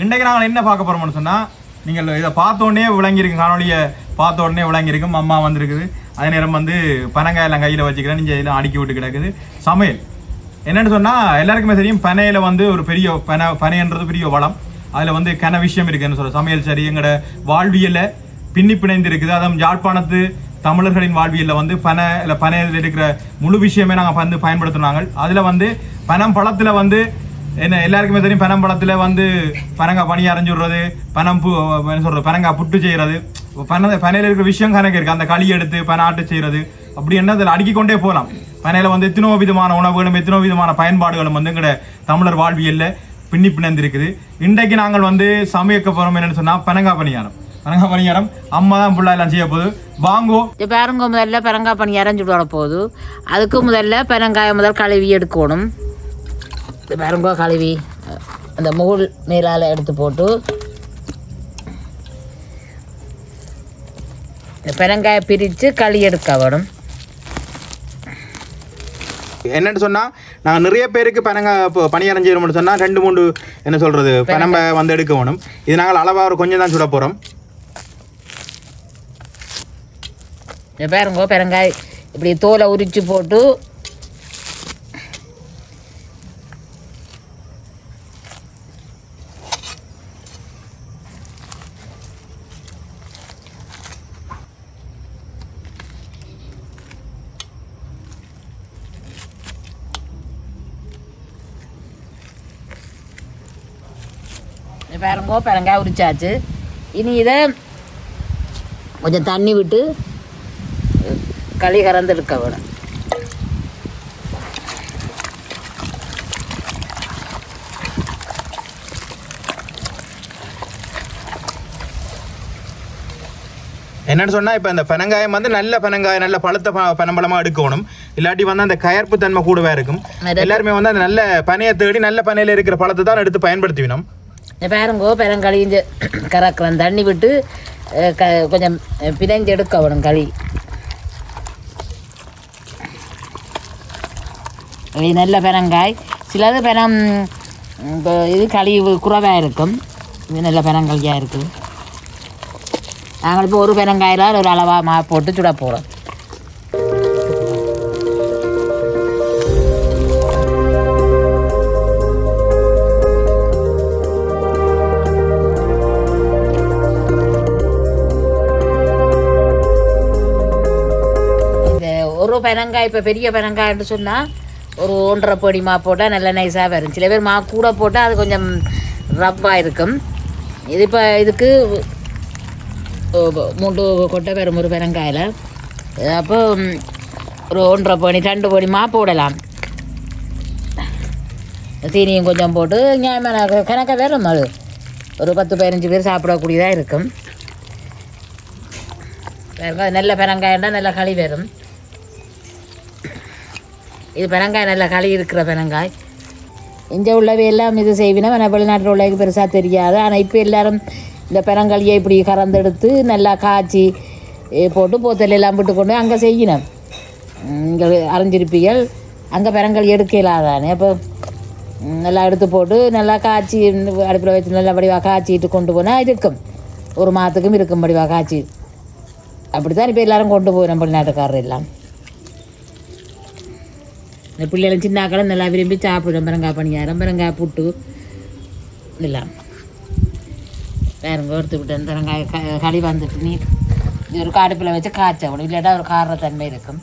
நாங்கள் என்ன பார்க்க போகிறோம்னு சொன்னால் நீங்கள் இதை பார்த்த உடனே விளங்கியிருக்கும். காணொலியை பார்த்த உடனே விளங்கியிருக்கும். அம்மா வந்திருக்குது. அதே நேரம் வந்து பனங்காய் எல்லாம் கையில் வச்சுக்கிறேன். நீங்கள் இதெல்லாம் அடுக்கி விட்டு கிடக்குது. சமையல். என்னென்னு சொன்னால் எல்லாருக்குமே தெரியும் பனையில் வந்து ஒரு பெரிய பனை பனைன்றது பெரிய வளம். அதில் வந்து கன விஷயம் இருக்குதுன்னு சொல்ற சமையல் சரி எங்களோட வாழ்வியலை பின்னி பிணைந்து இருக்குது. அதுவும் யாழ்ப்பாணத்து தமிழர்களின் வாழ்வியலில் வந்து பனை இல்லை பனையில் இருக்கிற முழு விஷயமே நாங்கள் வந்து பயன்படுத்தினாங்க. அதில் வந்து பனம் பழத்தில் வந்து என்ன எல்லாருக்குமே தெரியும் பனம் பழத்துல வந்து பனங்காய் பனி அரைஞ்சிடுறது பனம் பூ என்ன சொல்கிறது பனங்காய் புட்டு செய்கிறது பன பனையில் இருக்கிற விஷயம் கணக்கு இருக்குது அந்த களி எடுத்து பனை ஆட்டு செய்கிறது அப்படி என்ன அதில் அடுக்கிக் கொண்டே போகலாம் பனையில் வந்து எத்தனோ விதமான உணவுகளும் எத்தனோ விதமான பயன்பாடுகளும் வந்து எங்கட தமிழர் வாழ்வியலில் பின்னி பிணைந்திருக்குது. இன்றைக்கு நாங்கள் வந்து சமைக்க போகிறோம் என்னன்னு சொன்னால் பனங்காய் பணியாரம். பனங்காய் பணியாரம் அம்மா தான் ஃபுல்லாக எல்லாம் செய்ய போகுது. வாங்கோ. இது பாருங்க முதல்ல பனங்காய் பண்ணி இறஞ்சிட்டு வர போகுது அதுக்கு முதல்ல பனங்காயை முதல் கழுவி எடுக்கணும். இது பாருங்க கழுவி. அந்த முகுள் மேலால் எடுத்து போட்டு. இந்த பெரங்காயை பிரித்து களி எடுக்க வேணும். என்னன்னு சொன்னா நாங்கள் நிறைய பேருக்கு பனங்காய் இப்போ பணியாரம் செய்யணும்னு சொன்னா ரெண்டு மூணு என்ன சொல்றது பனம்ப வந்து எடுக்க வேணும். இது நாங்கள் அளவா ஒரு கொஞ்சம் தான் சுட போறோம். இந்த பாருங்க பெரங்காய் இப்படி தோலை உரித்து போட்டு இந்த பாருங்க பெரங்காய் உரிச்சாச்சு. இனி இதை கொஞ்சம் தண்ணி விட்டு களி கறந்து எடுக்க வேணும். என்னன்னு சொன்னா இப்போ இந்த பனங்காயம் வந்து நல்ல பனங்காயம் நல்ல பழுத்த ப- பனம்பழமா எடுக்கணும். இல்லாட்டி வந்து அந்த கயர்ப்பு தன்மை கூடவே இருக்கும். எல்லாருமே வந்து அந்த நல்ல பனையை தேடி நல்ல பனையில இருக்கிற பழத்தை தான் எடுத்து பயன்படுத்திவினோம் பாருங்கோ பெருங்களி இந்த கறக்கிறேன் தண்ணி விட்டு க கொஞ்சம் பிணைஞ்சு எடுக்க வேணும் களி இது நல்ல பெரங்காய் சிலது பெரம் இப்போ இது களி குறவாக இருக்கும் இது நல்ல பெரங்காயாக இருக்குது நாங்கள் இப்போ ஒரு பெரங்காயில் ஒரு அளவாக மா போட்டு சுட போகிறோம் பெனங்காய் இப்போ பெரிய பெரங்காய்னு சொன்னால் ஒரு ஒன்றரை பொடி மா போட்டால் நல்ல நைஸாக வரும். சில பேர் மா கூட போட்டால் அது கொஞ்சம் ரப்பாக இருக்கும். இது இப்போ இதுக்கு மூன்று கொட்டை வரும் ஒரு பெரங்காயில் அப்போ ஒரு ஒன்றரை பொடி ரெண்டு பொடி மா போடலாம். சீனியும் கொஞ்சம் போட்டு நியாயமான கணக்காக வரும் அது. ஒரு பத்து பதினஞ்சு பேர் சாப்பிடக்கூடியதாக இருக்கும். நல்ல பெரங்காயண்டா நல்ல களி வரும் இது பெனங்காய் நல்ல களி இருக்கிற பெனங்காய். இங்கே உள்ளவை எல்லாம் இது செய்வினா ஆனால் வெளிநாட்டில் உள்ளவைக்கு பெருசாக தெரியாது. ஆனால் இப்போ எல்லாரும் இந்த பெனங்களியை இப்படி கறந்தெடுத்து நல்லா காய்ச்சி போட்டு போத்தல் எல்லாம் விட்டு கொண்டு அங்கே செய்யணும் இங்கே அரைஞ்சிருப்பீர்கள் அங்கே பெரங்காலி எடுக்கலாதானே. அப்போ நல்லா எடுத்து போட்டு நல்லா காய்ச்சி அடுப்பில் வச்சு நல்லா வடிவாக காய்ச்சிட்டு கொண்டு போனால் இருக்கும். ஒரு மாதத்துக்கும் இருக்கும் வடிவாக காய்ச்சி. அப்படித்தான் இப்போ எல்லாரும் கொண்டு போய் வெளிநாட்டுக்காரர் எல்லாம். இந்த பிள்ளைகளும் சின்னாக்களும் நல்லா விரும்பி சாப்பிடும் பெரங்காய் பணியாரம் பெரங்காய் புட்டு எல்லாம் வேறுங்க எடுத்து விட்டு பெரங்காய் களி வந்துட்டு நீ இது ஒரு அடுப்பில் வச்சு காய்ச்ச விடும் இல்லாட்டா ஒரு காரத்தன்மை இருக்கும்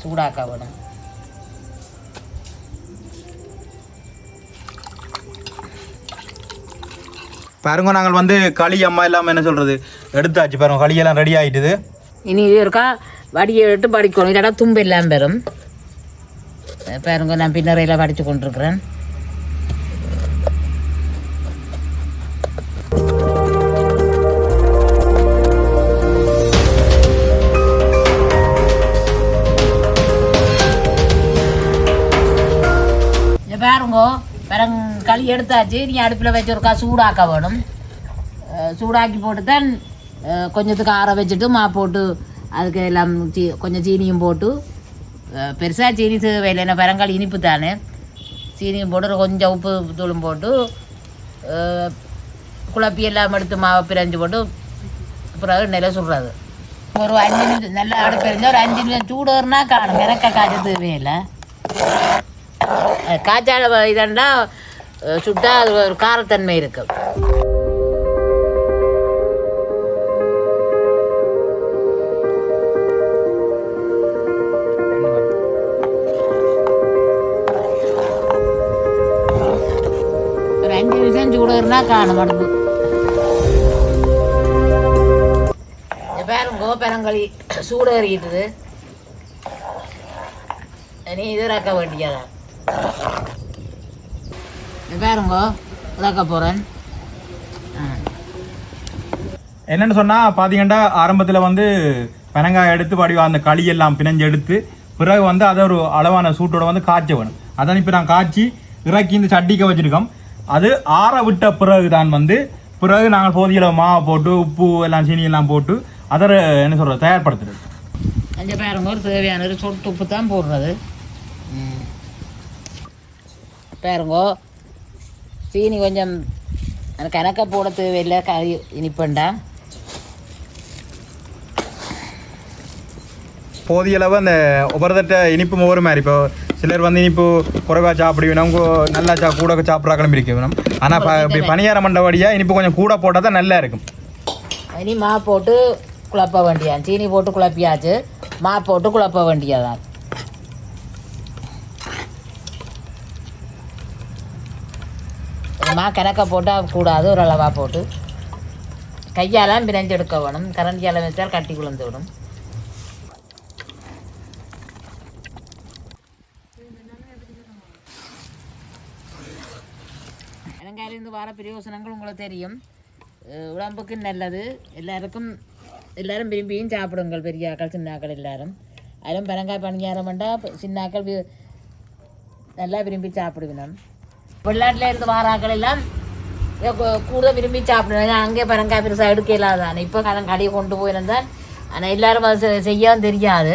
சூடாக்க விடும் பாருங்க நாங்கள் வந்து களி அம்மா எல்லாம் என்ன சொல்றது? எடுத்தாச்சு பாருங்க களியெல்லாம் ரெடி ஆயிட்டுது. இனி இது இருக்கா? வடியை விட்டு படிக்கணும் இல்லாட்டா தும்பு எல்லாம் பெறும் பாருங்க நான் பின்னரையில் படித்து கொண்டிருக்கிறேன். இங்க பாருங்க பிறங் களி எடுத்தாச்சு. நீ அடுப்பில் வச்சு ஒருக்கா சூடாக்க வேணும். சூடாக்கி போட்டு தான் கொஞ்சத்துக்கு ஆற வச்சுட்டு மா போட்டு அதுக்கு எல்லாம் சீ கொஞ்சம் சீனியும் போட்டு பெருசாக சீனி தேவையில்லை என்ன? பரங்கால் இனிப்பு தானே. சீனியும் போட்டு கொஞ்சம் உப்பு தூளும் போட்டு குழப்பி எல்லாம் எடுத்து மாவை பிரிஞ்சு போட்டு பிறகு நிலை சுடுறது. ஒரு அஞ்சு நிமிஷம் நல்லா அடுப்பு இருந்தால் ஒரு அஞ்சு நிமிஷம் சூடுனா காணும். மிரக்க காய்ச்ச தேவையில்லை காய்ச்சால இதெண்டா சுட்டால் அது ஒரு காரத்தன்மை இருக்குது காணும் அடுப்பு இங்க பாருங்கோ பெரங்களி சூடு ஏறிட்டுது நீ இது இறக்க வேண்டியதா? பாருங்கோ இறக்க போகிறேன் என்னன்னு சொன்னா பாத்தீங்கன்னா ஆரம்பத்துல வந்து பெனங்காய் எடுத்து வடிவா அந்த களியெல்லாம் பிணைஞ்சு எடுத்து பிறகு வந்து அதை ஒரு அளவான சூட்டோட வந்து காய்ச்ச வேணும். அதான் இப்போ நான் காய்ச்சி இறக்கி இந்த சட்டிக்க வச்சிருக்கோம். அது ஆற விட்ட பிறகு தான் வந்து பிறகு நாங்கள் போதிய அளவு மாவை போட்டு உப்பு எல்லாம் சீனி எல்லாம் போட்டு அதை என்ன சொல்றது தயார்படுத்துறது. அஞ்சு பாருங்க ஒரு தேவையான ஒரு சொட்டு உப்பு தான் போடுறது. பாருங்கோ சீனி கொஞ்சம் எனக்கு கணக்க போட தேவையில்லை கறி இனிப்பண்டா. போதிய அளவு அந்த ஒவ்வொருத்தட்ட இனிப்பு ஒவ்வொரு மாதிரி. இப்போ சிலர் வந்து இனிப்பு குறைவா சாப்பிடுவேன் அவங்க நல்லா சா கூட சாப்பிட்றாக்களும் இருக்கு ஆனால் இப்படி பணியாரம் மண்டபடியாக இனிப்பு கொஞ்சம் கூட போட்டால் தான் நல்லா இருக்கும். இனி மா போட்டு குழப்ப வேண்டியான் சீனி போட்டு குழப்பியாச்சு. மா போட்டு குழப்ப வேண்டியதான் மா கணக்க போட்டால் கூடாது. ஒரு அளவாக போட்டு. கையாலாம் பிணைஞ்சு எடுக்க வேணும். கரண்டியால் வச்சால் கட்டி குழந்து விடும். இருந்து வர பிரயோசனங்கள் உங்களுக்கு தெரியும். உடம்புக்கு நல்லது. எல்லாருக்கும் எல்லாரும் விரும்பியும் சாப்பிடுங்கள் பெரியாக்கள் சின்னாக்கள் எல்லாரும். அதிலும் பனங்காய் பணியாரம் பண்ணால் சின்னாக்கள் நல்லா விரும்பி சாப்பிடுவினோம். வெளிநாட்டில் இருந்து வாராக்கள் எல்லாம் கூட விரும்பி சாப்பிடுவேன் அங்கே பனங்காய் பெருசாக எடுக்க இல்லாதான் இப்போ கடன் கடையை கொண்டு போயிருந்தேன் ஆனால் எல்லாரும் அதை செ- செய்யவும் தெரியாது.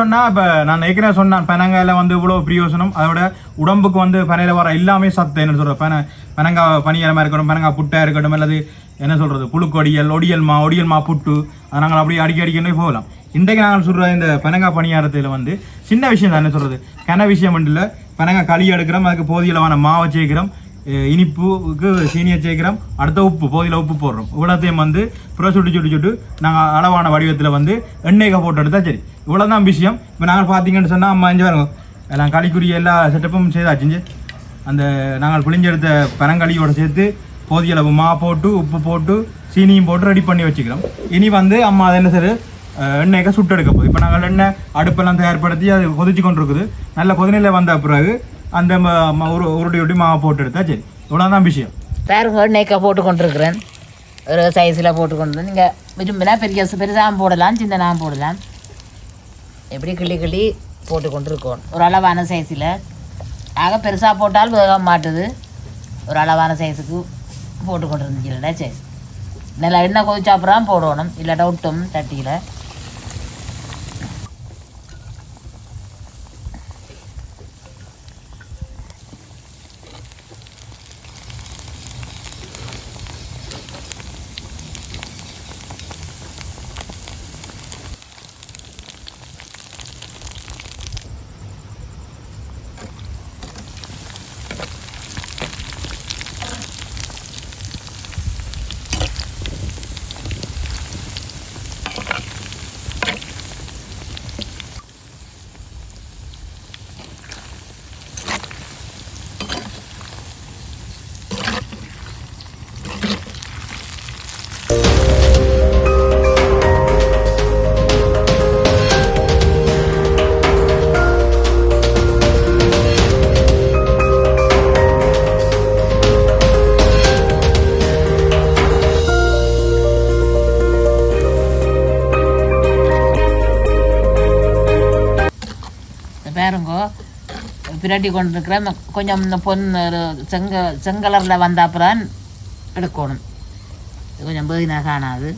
சொன்னால் இப்போ நான் ஏற்கனவே சொன்னேன் பெனங்காயில் வந்து இவ்வளோ பிரியோசனம் அதோட உடம்புக்கு வந்து பனையில் வர எல்லாமே சத்து என்ன சொல்ற பன பனங்காய் பனியலமாக இருக்கட்டும் பனங்காய் புட்டாக இருக்கட்டும் அல்லது என்ன சொல்கிறது புழுக்கொடியல் ஒடியல் மா ஒடியல் மா புட்டு அதை நாங்கள் அப்படியே அடிக்க அடிக்கடி போகலாம். இன்றைக்கு நாங்கள் சொல்கிற இந்த பனங்காய் பணியாரத்தில் வந்து சின்ன விஷயம் தான் என்ன சொல்கிறது கன விஷயம் இல்லை. பனங்காய் களி எடுக்கிறோம் அதுக்கு போதிய அளவான மாவை சேர்க்கிறோம். இனிப்புக்கு சீனியை சேர்க்கிறோம் அடுத்த உப்பு போதியில் உப்பு போடுறோம் இவ்வளோத்தையும் வந்து புற சுட்டு சுட்டு சுட்டு நாங்கள் அளவான வடிவத்தில் வந்து எண்ணெய்க்கு போட்டு எடுத்தால் சரி இவ்வளோதான் விஷயம் இப்போ நாங்கள் பார்த்தீங்கன்னு சொன்னால் அம்மா அஞ்சு பாருங்க எல்லாம் களிக்குரிய எல்லா செட்டப்பும் செய்தாச்சுங்க அந்த நாங்கள் புளிஞ்செடுத்த பரங்களியோடு சேர்த்து போதிய அளவு மா போட்டு உப்பு போட்டு சீனியும் போட்டு ரெடி பண்ணி வச்சுக்கிறோம் இனி வந்து அம்மா அதை என்ன சரி எண்ணெய்க்கு சுட்டு எடுக்க போகுது இப்போ நாங்கள் எண்ணெய் அடுப்பெல்லாம் தயார்படுத்தி அது கொதிச்சு கொண்டு இருக்குது நல்ல கொதிநிலை வந்த பிறகு அந்த ஒரு உருட்டி உருட்டி மாவை போட்டு எடுத்தா சரி. இவ்வளோதான் விஷயம். பாருங்க நெய்க்கா போட்டு கொண்டிருக்கிறேன். ஒரு சைஸில் போட்டு கொண்டு நீங்கள் விரும்பினா பெரிய பெருசாக போடலாம் சின்னதாக போடலாம். எப்படி கிள்ளி கிள்ளி போட்டு கொண்டு இருக்கணும் ஒரு அளவான சைஸில் ஆக பெருசாக போட்டால் வேக மாட்டுது. ஒரு அளவான சைஸுக்கு போட்டு கொண்டு இருந்துச்சுலடா சரி. நல்லா எண்ணெய் கொதிச்சாப்புறம் போடணும். இல்லாட்டா விட்டும் தட்டியில். பிரட்டி கொண்டு இருக்கிறேன் கொஞ்சம் இந்த பொன் செங்க செங்கலரில் வந்தாப்புறான் எடுக்கணும். இது கொஞ்சம் பேதினா காணாது.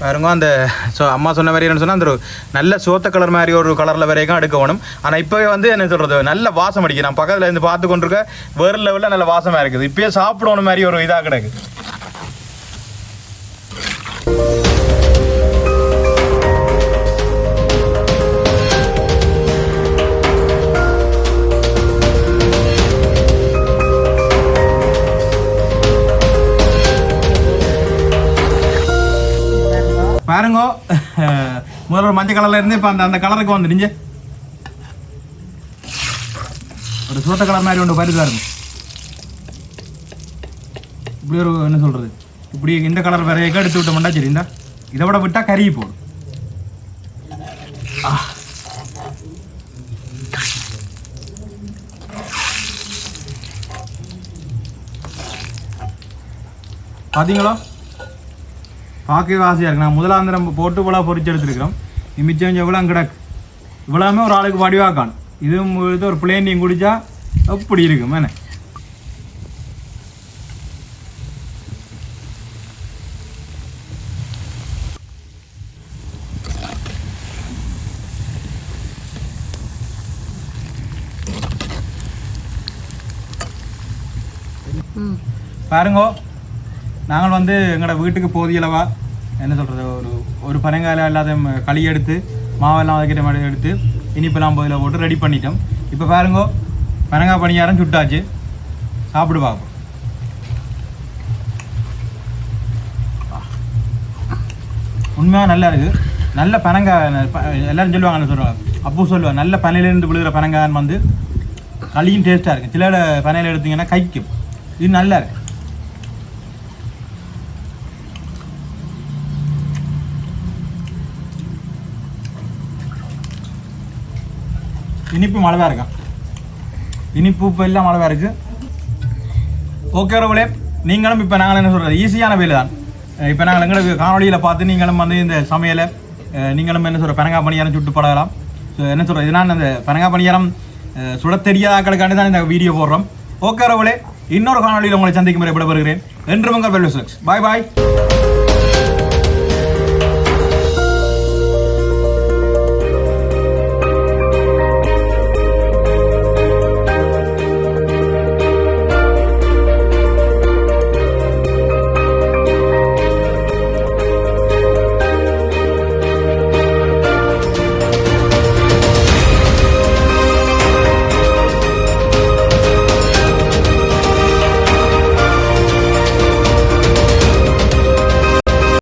பாருங்க அந்த ஸோ அம்மா சொன்ன மாதிரி என்ன சொன்னால் அந்த ஒரு நல்ல சோத்த கலர் மாதிரி ஒரு கலரில் வரைக்கும் எடுக்க வேணும். ஆனால் இப்போவே வந்து என்ன சொல்கிறது நல்ல வாசம் அடிக்குது. நான் பக்கத்தில் இருந்து பார்த்து கொண்டிருக்க வேறு லெவலில் நல்ல வாசமாக இருக்குது. இப்போயே சாப்பிடணும் மாதிரி ஒரு இதாக கிடக்கு. பாருங்க முதல்ல ஒரு மஞ்சள் கலர்ல இருந்து இப்போ அந்த அந்த கலருக்கு வந்துடுங்க ஒரு சோத்த கலர் மாதிரி ஒன்று பருதா இருக்கும் இப்படி ஒரு என்ன சொல்கிறது இப்படி இந்த கலர் வரையக்க எடுத்து விட்டோம்னா சரி இந்த. இதை விட விட்டா கருகி போடும். பார்த்தீங்களா பார்க்கவே ஆசையாக இருக்கு. நான் முதலாந்திரம் போட்டு போல பொறிச்சு எடுத்துருக்கிறோம். மிச்சம் எவ்வளோ கிடக்கு. இவ்வளோமே ஒரு ஆளுக்கு வடிவாக்கான் இதுவும் இது ஒரு பிளேன் நீங்கள் அப்படி இருக்கும். என்ன? பாருங்கோ. நாங்கள் வந்து எங்களோட வீட்டுக்கு போதிய என்ன சொல்கிறது ஒரு ஒரு பனங்காயில் இல்லாத களி எடுத்து மாவெல்லாம் வைக்கிற மாதிரி எடுத்து இனிப்பெல்லாம் போதில் போட்டு ரெடி பண்ணிட்டோம். இப்போ பாருங்கோ பனங்காய் பணியாரம் சுட்டாச்சு. சாப்பிடு பார்ப்போம் உண்மையாக நல்லா இருக்குது நல்ல பனங்காய் எல்லோரும் எல்லாரும் சொல்லுவாங்க என்ன சொல்லுவாங்க அப்போ சொல்லுவாங்க நல்ல பனையிலேருந்து விழுகிற பனங்காய் வந்து களியும் டேஸ்ட்டாக இருக்குது சில பனையில் எடுத்திங்கன்னா கைக்கும். இது நல்லா இருக்குது இனிப்பு மழை இருக்கா இனிப்பு இப்போ எல்லாம் மழை இருக்கு. ஓகே ரவுளே நீங்களும் இப்போ நாங்கள் என்ன சொல்கிறது ஈஸியான வேலை தான். இப்போ நாங்கள் எங்களுக்கு காணொலியில் பார்த்து நீங்களும் வந்து இந்த சமையலை நீங்களும் என்ன சொல்கிற பனங்கா பணியாரம் சுட்டு பழகலாம். ஸோ என்ன சொல்கிறது இதனால் அந்த பனங்கா பணியாரம் சுட தெரியாதாக்களுக்காண்டி தான் இந்த வீடியோ போடுறோம். ஓகே ரவுளே இன்னொரு காணொலியில் உங்களை சந்திக்கும் முறை விடைபெறுகிறேன். என்று உங்கள் வெல்வெஸ் பாய் பாய்